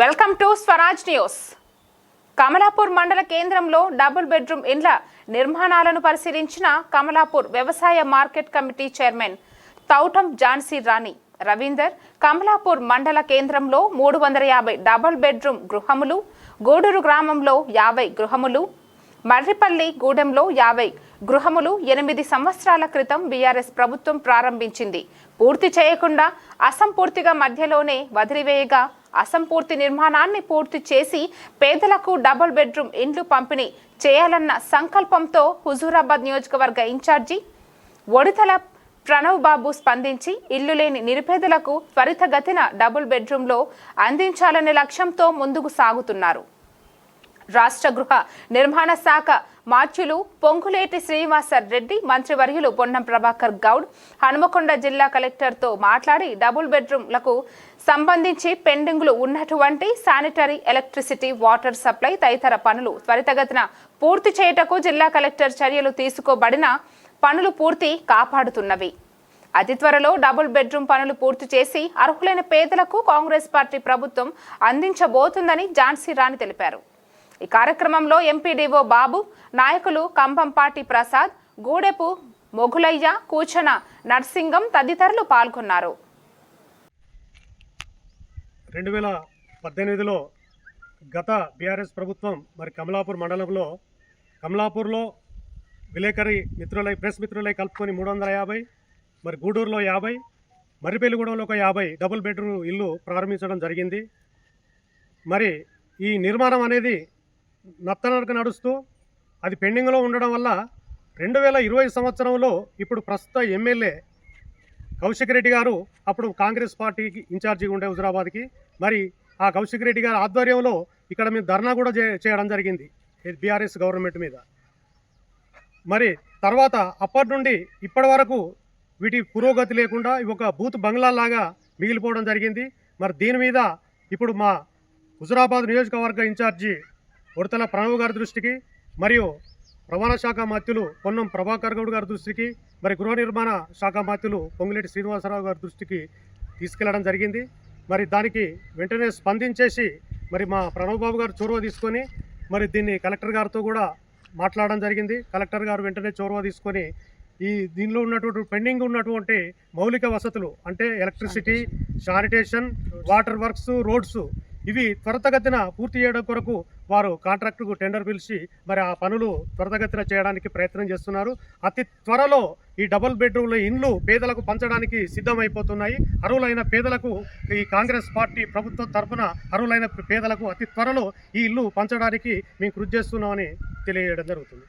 Welcome to Swaraj news. Kamalapur మండల కేంద్రంలో double bedroom ఇండ్ల నిర్మాణాలను పరిశీలించిన కమలాపూర్ వ్యవసాయ market committee chairman Toutam Jhansi Rani Ravinder Kamalapur మండల కేంద్రంలో మూడు వందల యాభై డబుల్ బెడ్రూమ్ గృహములు గూడూరు గ్రామంలో యాభై గృహములు మర్రిపల్లి గూడెంలో యాభై గృహములు ఎనిమిది సంవత్సరాల క్రితం బీఆర్ఎస్ ప్రభుత్వం ప్రారంభించింది. పూర్తి చేయకుండా అసంపూర్తిగా మధ్యలోనే వదిలివేయగా అసంపూర్తి నిర్మాణాన్ని పూర్తి చేసి పేదలకు డబుల్ బెడ్రూమ్ ఇండ్లు పంపిణీ చేయాలన్న సంకల్పంతో హుజూరాబాద్ నియోజకవర్గ ఇన్ఛార్జి ఒడితల ప్రణవ్ బాబు స్పందించి ఇల్లు లేని నిరుపేదలకు త్వరితగతిన డబుల్ బెడ్రూమ్లో అందించాలనే లక్ష్యంతో ముందుకు సాగుతున్నారు. రాష్ట్ర గృహ నిర్మాణ శాఖ మార్చులు పొంగులేటి శ్రీనివాసర్ రెడ్డి మంత్రివర్యులు పొన్నం ప్రభాకర్ గౌడ్ హనుమకొండ జిల్లా కలెక్టర్తో మాట్లాడి డబుల్ బెడ్రూమ్లకు సంబంధించి పెండింగ్లు ఉన్నటువంటి శానిటరీ ఎలక్ట్రిసిటీ వాటర్ సప్లై తదితర పనులు త్వరితగతిన పూర్తి చేయుటకు జిల్లా కలెక్టర్ చర్యలు తీసుకోబడిన పనులు పూర్తి కాపాడుతున్నవి. అతి త్వరలో డబుల్ బెడ్రూమ్ పనులు పూర్తి చేసి అర్హులైన పేదలకు కాంగ్రెస్ పార్టీ ప్రభుత్వం అందించబోతుందని ఝాన్సీ రాణి తెలిపారు. ఈ కార్యక్రమంలో ఎంపీడీఓ బాబు నాయకులు కంభంపాటి ప్రసాద్ గూడెపు మొగులయ్య కూచన నర్సింగం తదితరులు పాల్గొన్నారు. రెండు వేల పద్దెనిమిదిలో గత బీఆర్ఎస్ ప్రభుత్వం మరి కమలాపూర్ మండలంలో కమలాపూర్లో విలేకరి మిత్రులై ప్రెస్ మిత్రులై కలుపుకొని మూడు వందల యాభై మరి గూడూరులో యాభై మర్రిపల్లిగూడెంలో ఒక యాభై డబుల్ బెడ్రూమ్ ఇల్లు ప్రారంభించడం జరిగింది. మరి ఈ నిర్మాణం అనేది నత్తనడక నడుస్తూ అది పెండింగ్లో ఉండడం వల్ల రెండు వేల ఇరవై సంవత్సరంలో ఇప్పుడు ప్రస్తుత ఎమ్మెల్యే కౌశిక్ రెడ్డి గారు అప్పుడు కాంగ్రెస్ పార్టీకి ఇన్ఛార్జిగా ఉండే హుజరాబాద్కి. మరి ఆ కౌశిక్ రెడ్డి గారి ఆధ్వర్యంలో ఇక్కడ మేము ధర్నా కూడా చే- చేయడం జరిగింది బీఆర్ఎస్ గవర్నమెంట్ మీద. మరి తర్వాత అప్పటి నుండి ఇప్పటి వరకు వీటి పురోగతి లేకుండా ఒక బూత్ బంగ్లా లాగా మిగిలిపోవడం జరిగింది. మరి దీని మీద ఇప్పుడు మా హుజరాబాద్ నియోజకవర్గ ఇన్ఛార్జి ఉడతల ప్రణవ్ గారి దృష్టికి మరియు రవాణా శాఖ మంత్రులు పొన్నం ప్రభాకర్ గౌడ్ గారి దృష్టికి మరి గృహ నిర్మాణ శాఖ మంత్రులు పొంగులేటి శ్రీనివాసరావు గారి దృష్టికి తీసుకెళ్ళడం జరిగింది. మరి దానికి వెంటనే స్పందించేసి మరి మా ప్రణవ్ బాబు గారు చొరవ తీసుకొని మరి దీన్ని కలెక్టర్ గారితో కూడా మాట్లాడడం జరిగింది. కలెక్టర్ గారు వెంటనే చొరవ తీసుకొని ఈ దీనిలో ఉన్నటువంటి పెండింగ్ ఉన్నటువంటి మౌలిక వసతులు అంటే electricity sanitation water works roads ఇవి త్వరితగతిన పూర్తి చేయడం కొరకు వారు కాంట్రాక్టుకు టెండర్ పిలిచి మరి ఆ పనులు త్వరితగతిన చేయడానికి ప్రయత్నం చేస్తున్నారు. అతి త్వరలో ఈ డబుల్ బెడ్రూమ్ల ఇండ్లు పేదలకు పంచడానికి సిద్ధమైపోతున్నాయి. అర్హులైన పేదలకు ఈ కాంగ్రెస్ పార్టీ ప్రభుత్వం తరఫున అర్హులైన పేదలకు అతి త్వరలో ఈ ఇల్లు పంచడానికి మేము కృషి చేస్తున్నామని తెలియజేయడం జరుగుతుంది.